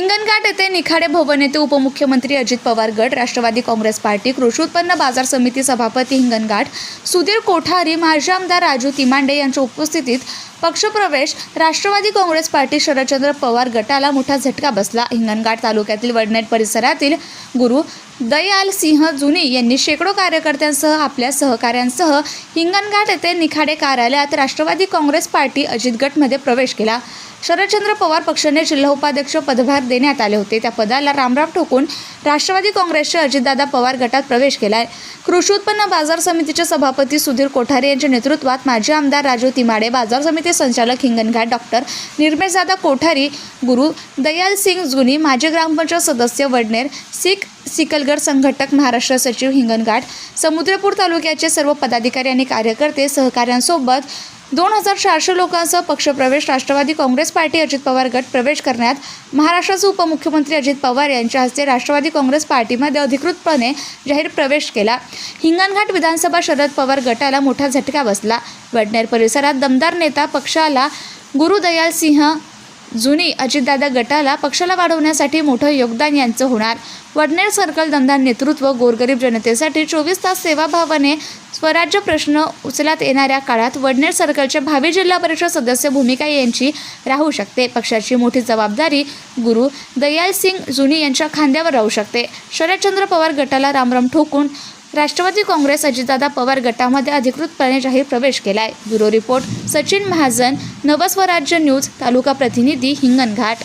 हिंगणघाट येथे निखाडे भवन येथे उपमुख्यमंत्री अजित पवार गट राष्ट्रवादी काँग्रेस पार्टी कृषी उत्पन्न बाजार समिती सभापती हिंगणघाट सुधीर कोठारी माजी आमदार राजू तिमांडे यांच्या उपस्थितीत पक्षप्रवेश राष्ट्रवादी काँग्रेस पार्टी शरदचंद्र पवार गटाला मोठा झटका बसला. हिंगणघाट तालुक्यातील वडनेट परिसरातील गुरु दयाल सिंह जुनी यांनी शेकडो कार्यकर्त्यांसह आपल्या सहकाऱ्यांसह हिंगणघाट येथे निखाडे कार्यालयात राष्ट्रवादी काँग्रेस पार्टी अजित गटमध्ये प्रवेश केला. शरदचंद्र पवार पक्षाने जिल्हा उपाध्यक्ष पदभार देण्यात आले होते. त्या पदाला रामराम ठोकून राष्ट्रवादी काँग्रेसचे अजितदादा पवार गटात प्रवेश केला आहे कृषी उत्पन्न बाजार समितीचे सभापती सुधीर कोठारे यांच्या नेतृत्वात माजी आमदार राजू तिमाडे बाजार समिती संचालक हिंगणघाट डॉक्टर निर्मेशदादा कोठारी गुरु दयाल सिंग जुनी माजी ग्रामपंचायत सदस्य वडनेर सिख सिकलगड संघटक महाराष्ट्र सचिव हिंगणघाट समुद्रपूर तालुक्याचे सर्व पदाधिकारी आणि कार्यकर्ते सहकाऱ्यांसोबत दोन हजार चारशे लोकांसह पक्षप्रवेश राष्ट्रवादी काँग्रेस पार्टी अजित पवार गट प्रवेश करण्यात महाराष्ट्राचे उपमुख्यमंत्री अजित पवार यांच्या हस्ते राष्ट्रवादी काँग्रेस पार्टीमध्ये अधिकृतपणे जाहीर प्रवेश केला. हिंगणघाट विधानसभा शरद पवार गटाला मोठा झटका बसला. वडनेर परिसरात दमदार नेता पक्षाला गुरुदयाल सिंह जुनी अजितदादा गटाला पक्षाला वाढवण्यासाठी मोठं योगदान यांचं होणार. वडनेर सर्कल दमदार नेतृत्व गोरगरीब जनतेसाठी चोवीस तास सेवाभावाने स्वराज्य प्रश्न उचलत येणाऱ्या काळात वडनेर सर्कलच्या भावी जिल्हा परिषद सदस्य भूमिका यांची राहू शकते. पक्षाची मोठी जबाबदारी गुरु दयाल सिंग जुनी यांच्या खांद्यावर राहू शकते. शरदचंद्र पवार गटाला रामराम ठोकून राष्ट्रवादी काँग्रेस अजितदादा पवार गटामध्ये अधिकृतपणे जाहीर प्रवेश केलाय bureau report Sachin Mahajan Navswarajya news तालुका प्रतिनिधी Hinganghat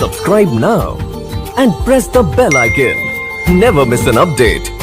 Subscribe now and press the bell icon. Never miss an update.